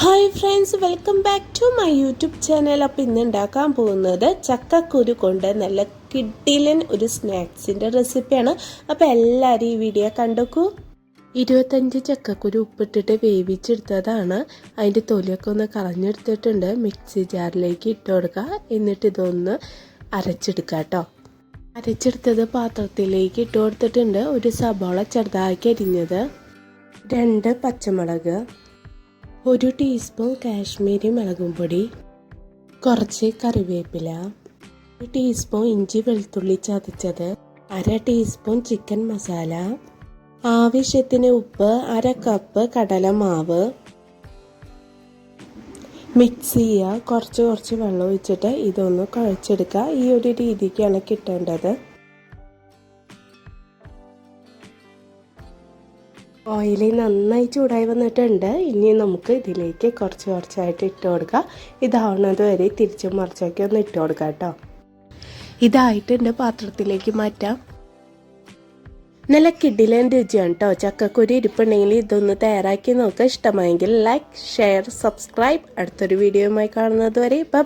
Hi friends welcome back to my YouTube channel അപ്പോൾ ഇന്ന് ഉണ്ടാക്കാൻ പോകുന്നത് ചക്കക്കുരു കൊണ്ട് നല്ല കിഡിലൻ ഒരു സ്നാക്സിന്റെ റെസിപ്പിയാണ് അപ്പോൾ എല്ലാവരും ഈ വീഡിയോ കണ്ടോക്കൂ. ഇരുപത്തഞ്ച് ചക്കക്കുരു ഉപ്പിട്ടിട്ട് വേവിച്ചെടുത്തതാണ്. അതിന്റെ തൊലിയൊക്കെ ഒന്ന് കളഞ്ഞെടുത്തിട്ടുണ്ട്. മിക്സി ജാറിലേക്ക് ഇട്ട് കൊടുക്കുക. എന്നിട്ട് ഇതൊന്ന് അരച്ചെടുക്കുക കേട്ടോ. അരച്ചെടുത്തത് പാത്രത്തിലേക്ക് ഇട്ട് കൊടുത്തിട്ടുണ്ട്. ഒരു സബോള ചെറുതാക്കി അരിഞ്ഞത്. രണ്ട് പച്ചമുളക്. ഒരു ടീസ്പൂൺ കാശ്മീരി മുളകും പൊടി കുറച്ച് കറിവേപ്പില ഒരു ടീസ്പൂൺ ഇഞ്ചി വെളുത്തുള്ളി ചതച്ചത് അര ടീസ്പൂൺ ചിക്കൻ മസാല ആവശ്യത്തിന് ഉപ്പ് അര കപ്പ് കടലമാവ് മിക്സ് ചെയ്യുക. കുറച്ച് കുറച്ച് വെള്ളം ഒഴിച്ചിട്ട് ഇതൊന്ന് കുഴച്ചെടുക്കുക. ഈ ഒരു രീതിക്കാണ് കിട്ടേണ്ടത്. ഓയിൽ നന്നായി ചൂടായി വന്നിട്ടുണ്ട്. ഇനി നമുക്ക് ഇതിലേക്ക് കുറച്ച് കുറച്ചായിട്ട് ഇട്ട് കൊടുക്കുക ഇതാവുന്നത് വരെ തിരിച്ചും മറിച്ചൊക്കെ ഒന്ന് ഇട്ട് കൊടുക്കുക കേട്ടോ. ഇതായിട്ടുണ്ട് പാത്രത്തിലേക്ക് മാറ്റാം. നല്ല കിഡിലൻ രുചിയാണ് കേട്ടോ. ചക്കക്കുരി ഇരിപ്പുണ്ടെങ്കിൽ ഇതൊന്ന് തയ്യാറാക്കി നോക്കുക ഇഷ്ടമായെങ്കിൽ ലൈക്ക് ഷെയർ സബ്സ്ക്രൈബ് അടുത്തൊരു വീഡിയോയുമായി കാണുന്നത് വരെ. ബൈ